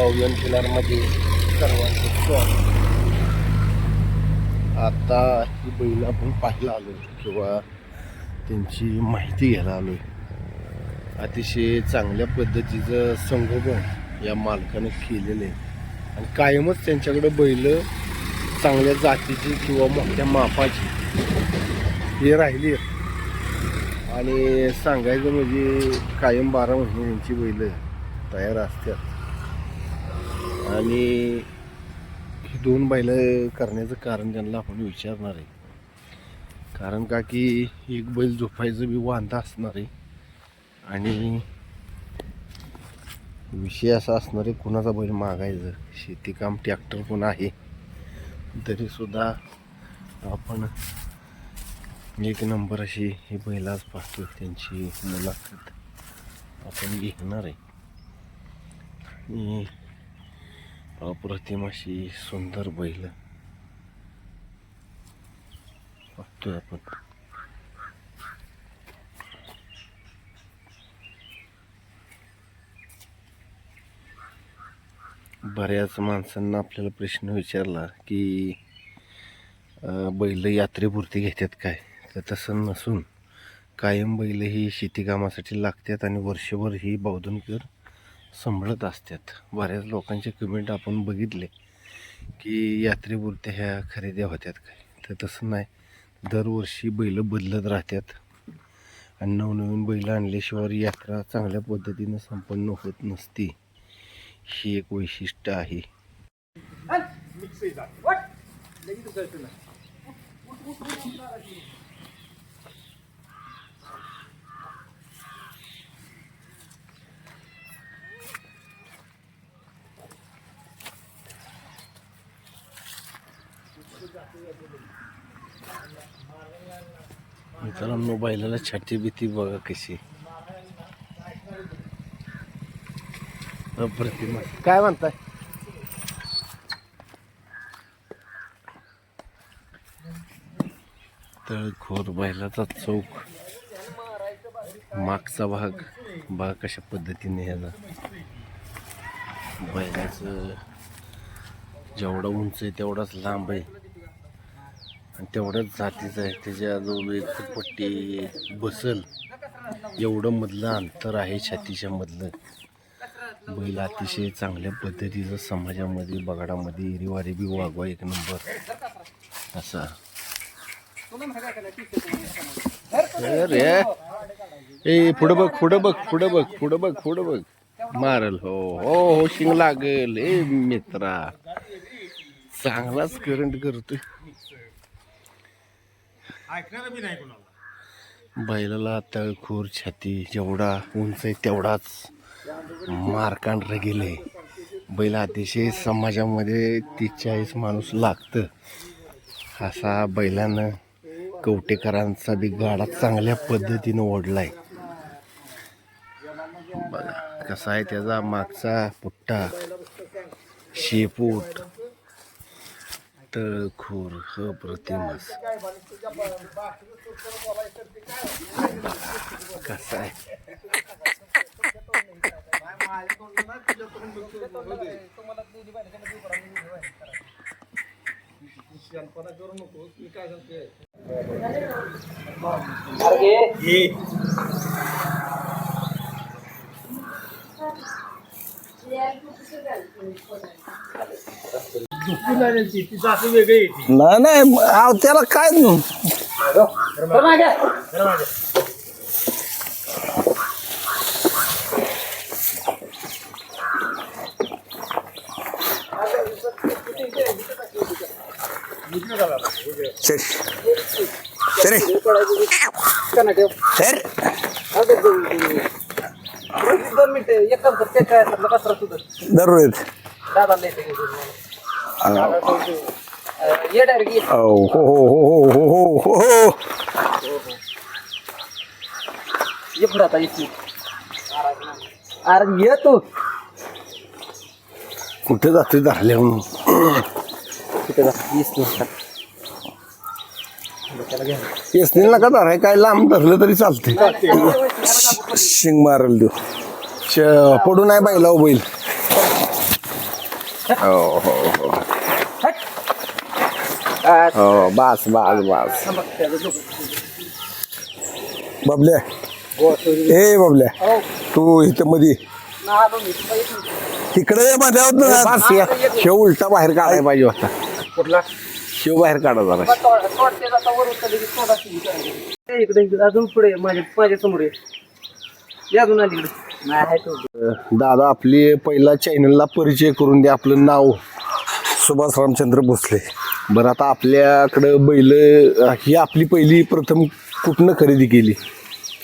पावयन किल्लारमध्ये सर्वांचं स्वागत. आता ही बैल आपण पाहायला आलो किंवा त्यांची माहिती घ्यायला आलो अतिशय चांगल्या पद्धतीचं संगोपन या मालकानं केलेलं आहे. आणि कायमच त्यांच्याकडे बैल चांगल्या जातीची किंवा मोठ्या मापाची हे राहिली आहेत. आणि सांगायचं म्हणजे कायम बारा महिने त्यांची बैल तयार असतात. आणि ही दोन बैलं करण्याचं कारण त्यांना आपण विचारणार आहे. कारण का की एक बैल झोपायचं बी वांदा असणार आहे. आणि विषय असा असणार आहे कुणाचा बैल मागायचं? शेतीकाम ट्रॅक्टर पण आहे? तरीसुद्धा आपण एक नंबर अशी ही बैल आज पाहतो त्यांची मुलाखत आपण घेणार आहे. आणि अप्रतिम अशी सुंदर बैल. बघतोय आपण. बऱ्याच माणसांना आपल्याला प्रश्न विचारला की बैल यात्रेपुरती घेतात काय? तर तसं नसून कायम बैल ही शेतीकामासाठी लागतात आणि वर्षभर ही बौद्धनकर सांभाळत असतात बऱ्याच लोकांचे कमेंट आपण बघितले की यात्रेपुरत्या ह्या खरेद्या होत्यात काय तर तसं नाही दरवर्षी बैलं बदलत राहतात आणि नवनवीन बैल आणल्याशिवाय यात्रा चांगल्या पद्धतीनं संपन्न होत नसती ही एक वैशिष्ट्य आहे मित्रांनो बैलाला छाती भीती बघा कशी. अप्रतिम. काय म्हणताय? तळखोर बैलाचा चौक. मागचा भाग बघा कशा पद्धतीने ह्याचा बैलाचं जेवढा उंच आहे तेवढाच लांब आहे. आणि तेवढ्याच जातीचं आहे. त्याच्याजवळ एक पट्टी बसल. एवढं मधलं अंतर आहे छातीच्या मधलं. बैल अतिशय चांगल्या पद्धतीचं समाजामध्ये बगाडामध्ये हिरीवारी बी वागवा एक नंबर. असा. अरे ए पुढं बघ पुढं बघ पुढं बघ पुढं बघ पुढं बघ. मारल हो हो हो शिंग लागेल. ए मित्रा. चांगलाच करंट करतोय. बी नाही कोणाला. बैलाला तळखूर छाती जेवढा उंच आहे तेवढाच मारकांड गेले बैल अतिशय समाजामध्ये तीस चाळीस माणूस लागतं. असा बैलानं कवटेकरांचा बी गाडा चांगल्या पद्धतीनं ओढलाय. बघा कसा आहे त्याचा मागचा पुट्टा. शेपूट. तळखोर अप्रतिमच कसा आहे ती जाती वेगळी येते नाही नाही आव त्याला काय सर सर सर दररोज दादाला हो हो हो हो हो हो हो अरे ये तू कुठे जातोय धरल्या म्हणून कुठे जा येस तू नका धराय काय लांब धरलं तरी चालते शिंग मारल देऊ श- पडू नाही बैला हो बैल हो हो हो आ, हो बास बास बास. बबल्या हो. ए बबल्या तू इथं मध्ये ना. तिकडे ये माझ्यावर बास या. शेव उलटा बाहेर काढायला पाहिजे होता कुठला शेव बाहेर काढा जरा. ते इकडे इकडे अजून पुढे माझ्या माझ्यासमोर ये. या अजून आली इकडे. नाही आहे तो. दादा आपली पहिला चॅनलला परिचय करून द्या. आपलं नाव सुभाष रामचंद्र भोसले. बरं आता आपल्याकडं बैल ही आपली पहिली प्रथम कुठनं खरेदी केली?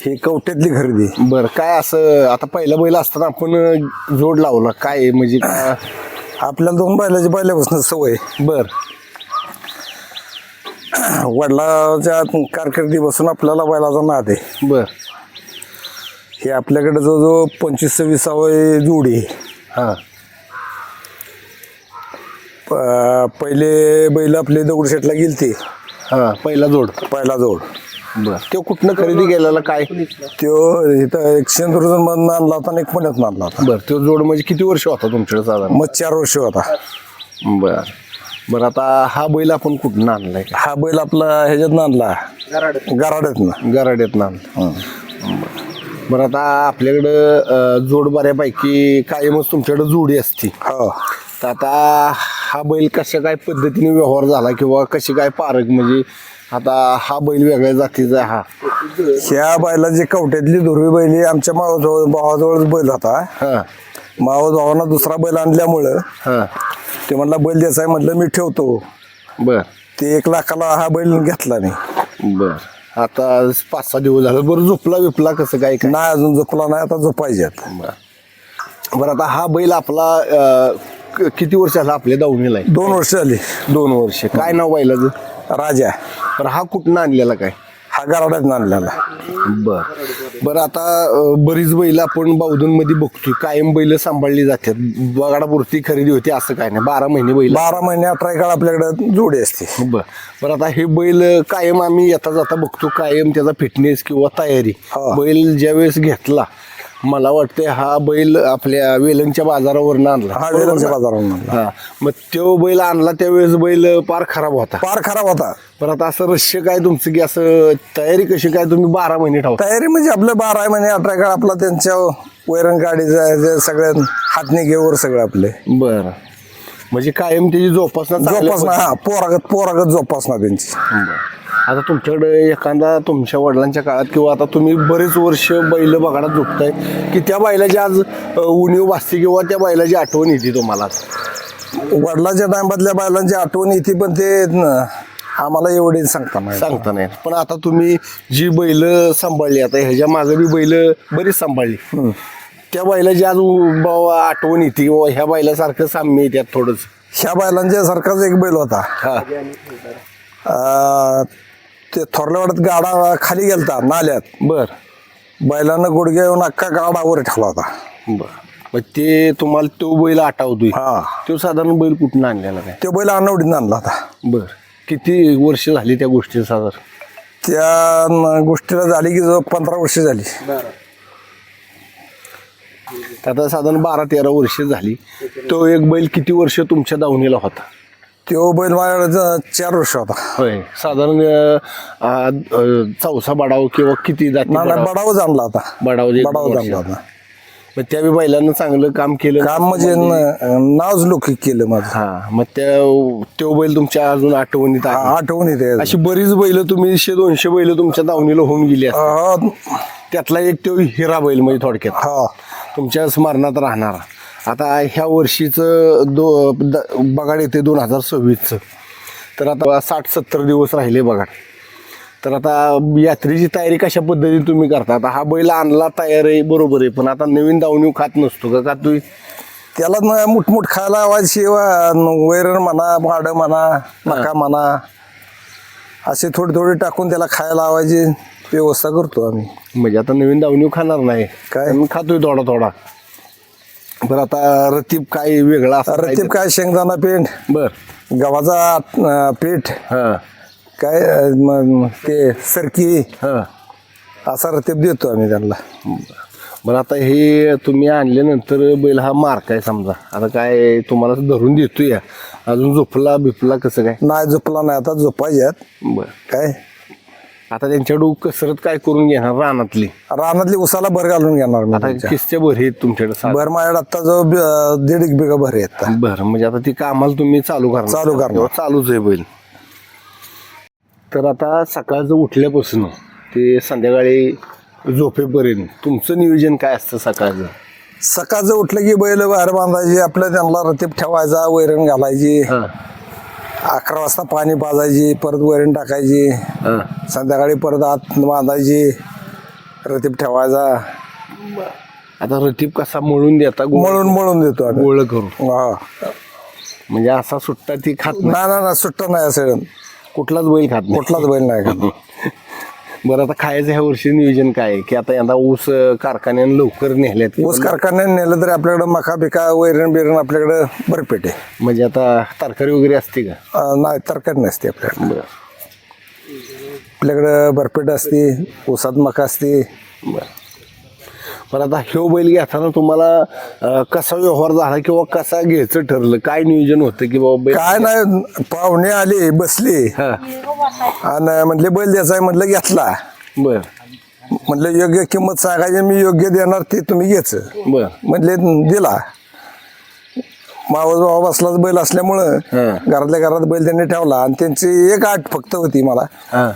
ही कवट्यातली खरेदी. बरं काय असं आता पहिला बैल असताना आपण जोड लावला. काय आहे? म्हणजे काय? आपल्याला दोन बैलाची पहिल्यापासून सवय. बर. वडिलाच्या कारकिर्दीपासून आपल्याला बैलाचा नाद आहे. बर. हे आपल्याकडे जो जो पंचवीस सव्वीसावं जोडी आहे. हां. प- पहिले बैल आपले दगडूशेठला गेलते. हां पहिला जोड. पहिला जोड. बर. तो कुठनं खरेदी केलेला काय? तो इथं एक मधून आणला होता आणि एक पुण्यात आणला होता. बर तो जोड म्हणजे किती वर्ष होता तुमच्याकडे साधारण? मग चार वर्ष होता. बर. बरं आता हा बैल आपण कुठनं आणलाय? हा बैल आपला ह्याच्यात आणला. गराड गराड्यात ना गराड्यात आणला बरं आता आपल्याकडं अं, जोड बऱ्यापैकी कायमच तुमच्याकडे जोडी असती. हो. तर आता हा बैल कशा काय पद्धतीने व्यवहार झाला किंवा कशी काय पारख म्हणजे आता हा बैल वेगळ्या जातीचा हा? ह्या बैलाची कवट्यातली दुर्वी बैली आमच्या मावाजवळ भावाजवळच बैल होता. हां. भावानं दुसरा बैल आणल्यामुळं हां. ते म्हणला बैल द्यायचा आहे म्हटलं मी ठेवतो. बर. ते एक लाखाला हा बैल घेतला नाही. बर. आता पाच सहा दिवस झालं. बरं झोपला बिपला कसं काय काय? नाही अजून झोपला नाही आता झोपायच्यात. बरं. बरं आता हा बैल आपला अं, क- किती वर्ष झाला आपल्या दावणीला आहे? दोन वर्ष झाली. दोन वर्ष. काय नाव बैलाचं? राजा. बरं हा कुठनं आणलेला काय? हा गराड्यात आणलेला बर. बरं आता अं, बरीच बैल आपण बावधूनमध्ये बघतोय. कायम बैल सांभाळली जातात. बगाडापुरती खरेदी होती असं काय नाही. बारा महिने बैल. बारा महिने अठरा काळ आपल्याकडे जोडी असते. बर. बरं आता हे बैल कायम आम्ही येता जाता बघतो. कायम त्याचा फिटनेस किंवा तयारी. हा. बैल ज्यावेळेस घेतला मला वाटतं हा बैल आपल्या वेलंगच्या बाजारावरनं आणला. हा वेलंगच्या बाजारावरून आणला. हा. मग तो बैल आणला त्यावेळेस बैल पार खराब होता. फार खराब होता. पण आता असं रहस्य काय तुमचं की असं तयारी कशी काय तुम्ही बारा महिने ठेवता? तयारी म्हणजे आपले बारा महिने अठरा काळ आपला त्यांच्या वैरण गाडीचं सगळ्या हातने घेवर सगळं आपले. बरं. म्हणजे कायम त्याची जोपासना जोपासना हा पोरागत पोरागत जोपासना त्यांची. बरं. आता तुमच्याकडे एखादा तुमच्या वडिलांच्या काळात किंवा आता तुम्ही बरेच वर्ष बैल बघायला झोपताय की त्या बैलाची आज उणीव भासते किंवा त्या बैलाची आठवण येते तुम्हाला वडिलांच्या टायमातल्या बैलांची आठवण येते पण ते न- आम्हाला एवढे सांगता नाही सांगता नाही पण आता तुम्ही जी बैल सांभाळली आता ह्याच्या मागे बी बैल बरीच सांभाळली. त्या बैलाची आज आठवण येते किंवा ह्या बैलासारखं साम्य येतात थोडंच ह्या बैलांच्या सारखाच एक बैल होता. हा. ते थोरल्यावाड्यात गाडा खाली गेलता नाल्यात. बर. बैलानं गुडघे येऊन अख्खा गाडा वर ठेवला होता. बर. मग ते तुम्हाला तो बैल आठवतोय? हा. तो साधारण बैल कुठून आणलेला काय? तो बैल अनवडीत आणला होता. बर. किती वर्ष झाली त्या गोष्टी साधारण? त्या न- गोष्टीला झाली की जो पंधरा वर्ष झाली. आता साधारण बारा तेरा वर्ष झाली. तो एक बैल किती वर्ष तुमच्या दावणीला होता? तो बैल माझ्याकडे ज- चार वर्ष होता. होय. साधारण अं, आ, अं, चौसा बडाव किंवा किती जाती ना बडाव? बडावच आणला होता. बडाव एक बडावच वर्ष. आणला होता. मग त्या बी बैलानं चांगलं काम केलं. काम म्हणजे न- नावच लौकिक केलं माझं. हा मग त्या तो बैल तुमच्या अजून आठवणीत आहे? आठवण येते अशी बरीच बैल तुम्ही शे दोनशे बैल तुमच्या दावणीला होऊन गेली असतील. हा त्यातला एक तो हिरा बैल म्हणजे थोडक्यात. हा. तुमच्या स्मरणात राहणारा. आता ह्या वर्षीचं दो द- बघाड येते दोन हजार सव्वीसचं. तर आता साठ सत्तर दिवस राहिले बघाड तर आता यात्रेची तयारी कशा पद्धतीने तुम्ही करता? आता हा बैल आणला तयार आहे बरोबर आहे पण आता नवीन दावणी खात नसतो का? का तुम्ही? त्याला न मुठमुठ खायला आवाज शिवा वैरण म्हणा भाडं म्हणा मका म्हणा असे थोडे थोडे टाकून त्याला खायला लावायची व्यवस्था करतो आम्ही. म्हणजे आता नवीन दावणी खाणार नाही. काय? मी खातोय थोडा थोडा बरं आता रतीब काय वेगळा असं रतीब काय? शेंगदाणा पेंट बर. गव्हाचा अं, पीठ. हां. काय अं, म- म- ते सरकी. हां. असा रतीब देतो आम्ही त्यांना. बरं आता हे तुम्ही आणल्यानंतर बैल हा मार्क आहे समजा. आता काय तुम्हाला धरून देतोय अजून झोपला बिपला कसं काय? नाही झोपला नाही. आता झोपायच्यात. बरं. काय? आता त्यांच्याकडून कसरत काय करून घेणार रानातली. रानातली उसाला भर घालून घेणार मी आता त्यांच्या. किस्ते भर आहेत तुमच्याकडे भर माझ्याकडे आता जो बी- अं, दीड एक बिघा भर आहे आता. बरं म्हणजे आता ती कामाला तुम्ही चालू करणार. चालू करणार. तेव्हा चालूच आहे बैल. तर आता सकाळचं उठल्यापासून ते संध्याकाळी झोपेपर्यंत तुमचं नियोजन काय असतं सकाळचं? सकाळचं उठलं की बैल बाहेर बांधायची आपल्या त्यांना रतीब ठेवायचा वैरण घालायची. हां. अकरा वाजता पाणी पाजायची परत वैरण टाकायची हां. संध्याकाळी परत आत बांधायची रतीब ठेवायचा. आता रतीब कसा मळून देता गोळ? मळून मळून देतो आम्ही. गोळ करून. हा. म्हणजे असा सुट्टा ती खात नाही? नाही नाही नाही, सुट्टा नाही असं. कुठलाच बैल खात नाही. कुठलाच बैल नाही का बरं आता खायचं ह्या वर्षी नियोजन काय आहे? की आता यंदा ऊस अं, कारखान्यानं लवकर नेल्यात ऊस कारखान्याने नेलं तरी आपल्याकडे मका पिका वैरण बिरण आपल्याकडे बरपेट आहे. म्हणजे आता तरकारी वगैरे असते का? अं, नाही तरकारी नसते आपल्याकडे. बरं. आपल्याकडे बरपेट असते ऊसात मका असते. बरं. पण आता ह्यो बैल घेताना तुम्हाला कसा व्यवहार झाला किंवा कसा घ्यायचं ठरलं? काय नियोजन होतं की बाबा बैल काय नाही पाहुणे आले बसले. हा. आणि म्हटले बैल द्यायचा आहे म्हटलं घेतला. बर. म्हटलं योग्य किंमत सांगायची मी योग्य देणार ते तुम्ही घ्यायचं. बर. म्हटले दिला. मावस भावा बसलाच बैल असल्यामुळं हा. घरातल्या घरात बैल त्यांनी ठेवला आणि त्यांची एक आठ फक्त होती मला. हा.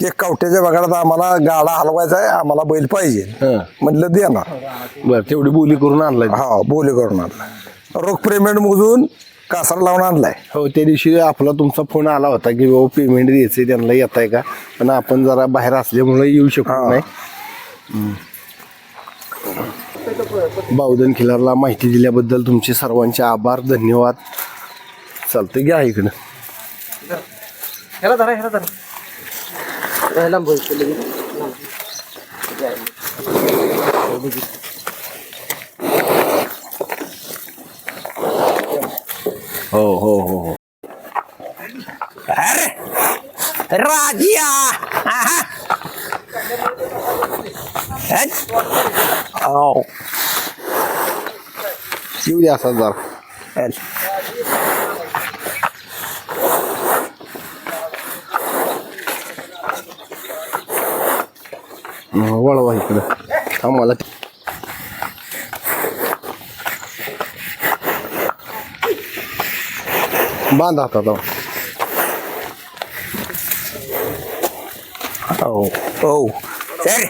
एक कवट्याच्या बगाडात आम्हाला गाडा हलवायचा आहे आम्हाला बैल पाहिजे. हा. म्हटलं देणार बर तेवढी बोली करून आणलाय. हा बोली करून आणला रोख पेमेंट मोजून कासार लावून आणलाय. हो त्या दिवशी आपला तुमचा फोन आला होता की बाबा पेमेंट द्यायचंय त्यांना येत आहे का? पण आपण जरा बाहेर असल्यामुळे येऊ शकतो नाही. बावधन खिलारला माहिती दिल्याबद्दल तुमचे सर्वांचे आभार धन्यवाद. चालतं घ्या इकडं. ह्याला धरा ह्याला धरा. लांब. हो हो हो हो. राजिया येऊ द्या असा वळवा इकडं. आम्हाला बांधा आता जाऊ हो हो सर